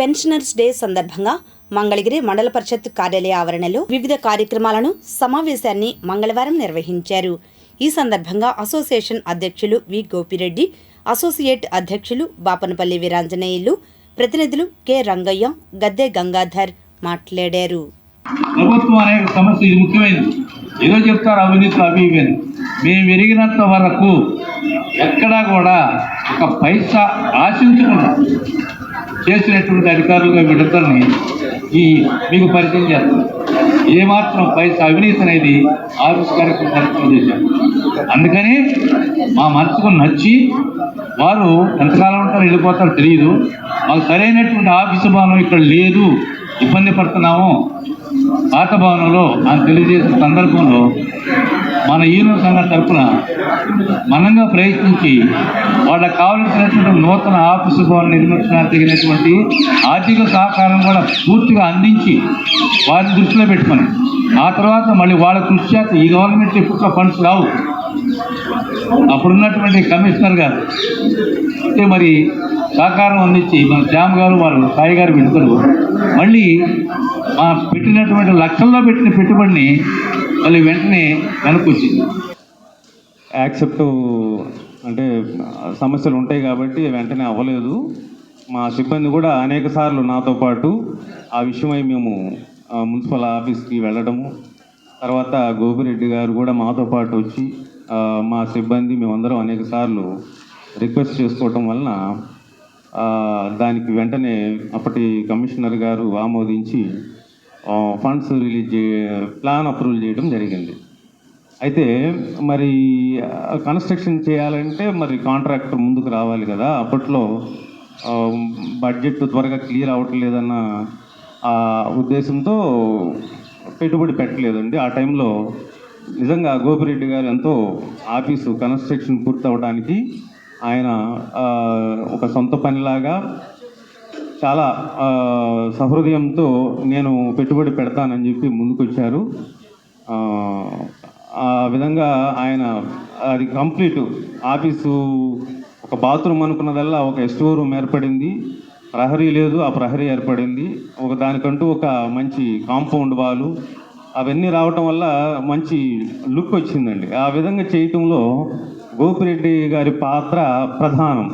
Pensioners day సందర్భంగా మంగళగిరి మండల పరిషత్ కార్యాలయ ఆవరణలో వివిధ కార్యక్రమాలను సమావేశాన్ని మంగళవారం నిర్వహించారు. ఈ సందర్భంగా అసోసియేషన్ అధ్యక్షులు వి గోపిరెడ్డి అసోసియేట్ అధ్యక్షులు బాపనపల్లి వీరాంజనేయులు ప్రతినిధులు కె రంగయ్య గద్దె గంగాధర్ మాట్లాడారు. ప్రభుత్వం సమస్య ఇది ముఖ్యమైనది. ఏదో చెప్తారు అవినీతి అవి ఇవి మేము ఎరిగినంత వరకు ఎక్కడా కూడా ఒక పైసా ఆశించకుండా చేసినటువంటి అధికారులుగా వీళ్ళిద్దరిని ఈ మీకు పరిచయం చేస్తారు. ఏమాత్రం పైసా అవినీతి అనేది ఆఫీస్ కార్యక్రమం కార్యక్రమం అందుకని మా మనసుకు నచ్చి వారు ఎంతకాలం ఉంటారో వెళ్ళిపోతారో తెలియదు. మాకు సరైనటువంటి ఆఫీసు భవనం ఇక్కడ లేదు. ఇబ్బంది పడుతున్నాము. పాత భవనంలో అని తెలియజేసిన సందర్భంలో మన ఈనో సంఘం తరఫున మనంగా ప్రయత్నించి వాళ్ళకి కావలసినటువంటి నూతన ఆఫీసు భవన నిర్మించడానికి తగినటువంటి ఆర్థిక సహకారం కూడా పూర్తిగా అందించి వారిని దృష్టిలో పెట్టుకొని ఆ తర్వాత మళ్ళీ వాళ్ళ కృషి చేత ఈ గవర్నమెంట్ ఎప్పుడు ఫండ్స్ రావు. అప్పుడున్నటువంటి కమిషనర్ గారు అంటే మరి సహకారం అందించి మన శ్యామ్ గారు వారు సాయి గారు పెడతారు మళ్ళీ మా పెట్టినటువంటి లక్షల్లో పెట్టిన పెట్టుబడిని మళ్ళీ వెంటనే వెనక్కి వచ్చింది. యాక్సెప్ట్ అంటే సమస్యలు ఉంటాయి కాబట్టి వెంటనే అవ్వలేదు. మా సిబ్బంది కూడా అనేక సార్లు నాతో పాటు ఆ విషయమై మేము మున్సిపల్ ఆఫీస్కి వెళ్ళడము తర్వాత గోపిరెడ్డి గారు కూడా మాతో పాటు వచ్చి మా సిబ్బంది మేమందరం అనేక సార్లు రిక్వెస్ట్ చేసుకోవటం వలన దానికి వెంటనే అప్పటి కమిషనర్ గారు ఆమోదించి ఫండ్స్ రిలీజ్ చే ప్లాన్ అప్రూవల్ చేయడం జరిగింది. అయితే మరి కన్స్ట్రక్షన్ చేయాలంటే మరి కాంట్రాక్టర్ ముందుకు రావాలి కదా. అప్పట్లో బడ్జెట్ త్వరగా క్లియర్ అవ్వట్లేదన్న ఆ ఉద్దేశంతో పెట్టుబడి పెట్టలేదండి. ఆ టైంలో నిజంగా గోపిరెడ్డి గారు ఎంతో ఆఫీసు కన్స్ట్రక్షన్ పూర్తి ఆయన ఒక సొంత పనిలాగా చాలా సహృదయంతో నేను పెట్టుబడి పెడతానని చెప్పి ముందుకొచ్చారు. విధంగా ఆయన అది కంప్లీట్. ఆఫీసు ఒక బాత్రూమ్ అనుకున్నదల్లా ఒక ఎస్టో రూమ్ ఏర్పడింది. ప్రహరీ లేదు ఆ ప్రహరీ ఏర్పడింది. ఒక దానికంటూ ఒక మంచి కాంపౌండ్ వాలు. అవన్నీ రావటం వల్ల మంచి లుక్ వచ్చిందండి. ఆ విధంగా చేయటంలో గోపిరెడ్డి గారి పాత్ర ప్రధానం.